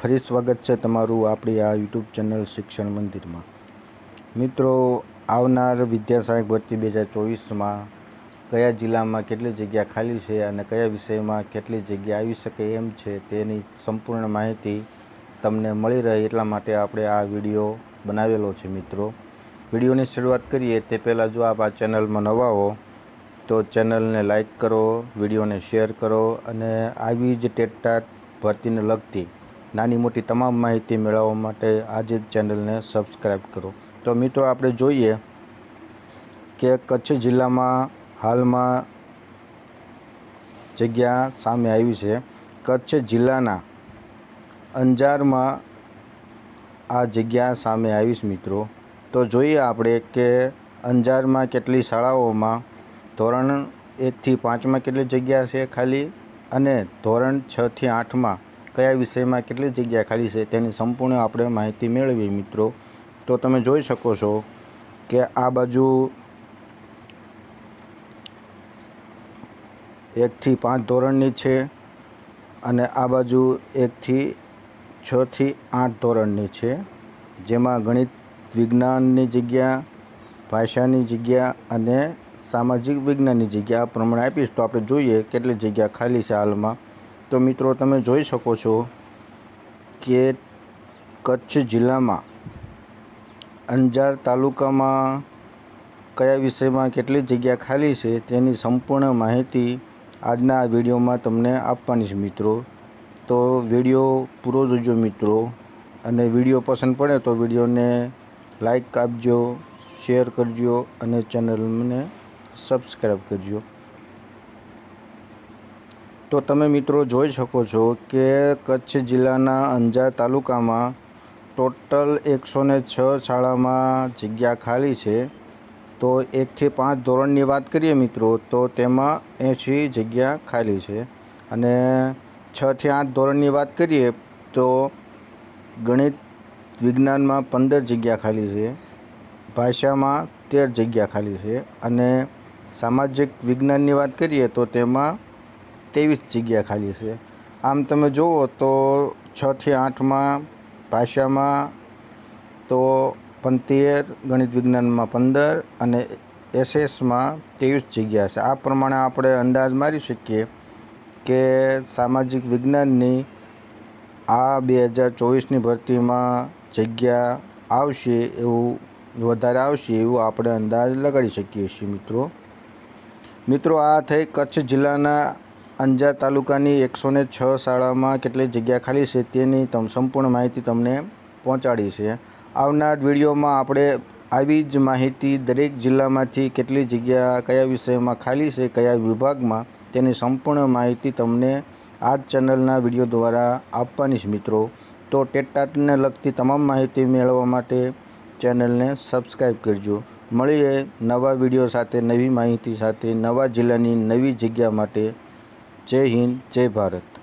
ફરી સ્વાગત છે તમારું આપણી આ યુટ્યુબ ચેનલ શિક્ષણ મંદિરમાં. મિત્રો, આવનાર વિદ્યાસહાયક ભરતી બે હજાર ચોવીસમાં કયા જિલ્લામાં કેટલી જગ્યા ખાલી છે અને કયા વિષયમાં કેટલી જગ્યા આવી શકે એમ છે તેની સંપૂર્ણ માહિતી તમને મળી રહે એટલા માટે આપણે આ વીડિયો બનાવેલો છે મિત્રો. વિડીયોની શરૂઆત કરીએ તે પહેલાં જો આપ આ ચેનલમાં નવા હો, તો ચેનલને લાઈક કરો, વિડીયોને શેર કરો અને આવી જ ટેટટાટ ભરતીને લગતી નાની મોટી તમામ માહિતી મેળવવા માટે આજે ચેનલને સબસ્ક્રાઈબ કરો. તો મિત્રો, આપણે જોઈએ કે કચ્છ જિલ્લામાં હાલમાં જગ્યા સામે આવી છે. કચ્છ જિલ્લાના અંજારમાં આ જગ્યા સામે આવીશ મિત્રો. તો જોઈએ આપણે કે અંજારમાં કેટલી શાળાઓમાં ધોરણ એકથી પાંચમાં કેટલી જગ્યા છે ખાલી અને ધોરણ છથી આઠમાં કયા વિષયમાં કેટલી જગ્યા ખાલી છે તેની સંપૂર્ણ આપણે માહિતી મેળવી મિત્રો. તો તમે જોઈ શકો છો કે આ બાજુ એકથી પાંચ ધોરણની છે અને આ બાજુ એકથી છથી આઠ ધોરણની છે. જેમાં ગણિત વિજ્ઞાનની જગ્યા, ભાષાની જગ્યા અને સામાજિક વિજ્ઞાનની જગ્યા પ્રમાણે આપીશ. તો આપણે જોઈએ કેટલી જગ્યા ખાલી છે હાલમાં. તો મિત્રો તમે જોઈ શકો છો કે કચ્છ જિલ્લામાં અંજાર તાલુકામાં કયા વિષયમાં કેટલી જગ્યા ખાલી છે તેની સંપૂર્ણ માહિતી આજના આ વિડીયોમાં તમને આપવાની છે મિત્રો. તો વીડિયો પૂરો જોજો મિત્રો અને વીડિયો પસંદ પડે તો વિડીયોને લાઈક આપજો, શેર કરજો અને ચેનલને સબસ્ક્રાઈબ કરજો. તો તમે મિત્રો જોઈ શકો છો કે કચ્છ જિલ્લાના અંજાર તાલુકામાં ટોટલ એકસો ને છ શાળામાં જગ્યા ખાલી છે. તો એકથી પાંચ ધોરણની વાત કરીએ મિત્રો, તો તેમાં એંશી જગ્યા ખાલી છે. અને છથી આઠ ધોરણની વાત કરીએ તો ગણિત વિજ્ઞાનમાં પંદર જગ્યા ખાલી છે. ભાષામાં તેર જગ્યા ખાલી છે. અને સામાજિક વિજ્ઞાનની વાત કરીએ તો તેમાં ત્રેવીસ જગ્યા ખાલી છે. આમ તમે જુઓ તો છથી આઠમાં ભાષામાં તો પંતેર ગણિત વિજ્ઞાનમાં પંદર અને એસએસમાં ત્રેવીસ જગ્યા છે. આ પ્રમાણે આપણે અંદાજ મારી શકીએ કે સામાજિક વિજ્ઞાનની આ બે હજાર ચોવીસની ભરતીમાં જગ્યા આવશે એવું, વધારે આવશે એવું આપણે અંદાજ લગાડી શકીએ છીએ મિત્રો. મિત્રો, આ થઈ કચ્છ જિલ્લાના અંજાર તાલુકાની એકસો ને છ શાળામાં કેટલી જગ્યા ખાલી છે તેની સંપૂર્ણ માહિતી તમને પહોંચાડી છે. આવનાર વિડીયોમાં આપણે આવી જ માહિતી દરેક જિલ્લામાંથી કેટલી જગ્યા કયા વિષયમાં ખાલી છે, કયા વિભાગમાં તેની સંપૂર્ણ માહિતી તમને આ જ ચેનલના વીડિયો દ્વારા આપવાની છે મિત્રો. તો ટેટાટને લગતી તમામ માહિતી મેળવવા માટે ચેનલને સબસ્ક્રાઈબ કરજો. મળીએ નવા વીડિયો સાથે, નવી માહિતી સાથે નવા જિલ્લાની નવી જગ્યા માટે જય હિન્દ જય ભારત.